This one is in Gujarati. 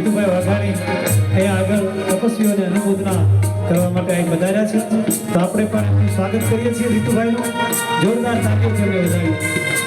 જીતુભાઈ વાઘાણી અહીંયા આગળ તપસ્વીઓને અનુમોદના કરવા માટે અહીં વધાર્યા છે. તો આપણે પણ સ્વાગત કરીએ છીએ રીતુભાઈનું. જોરદાર તાકીદ કરીએ વધારી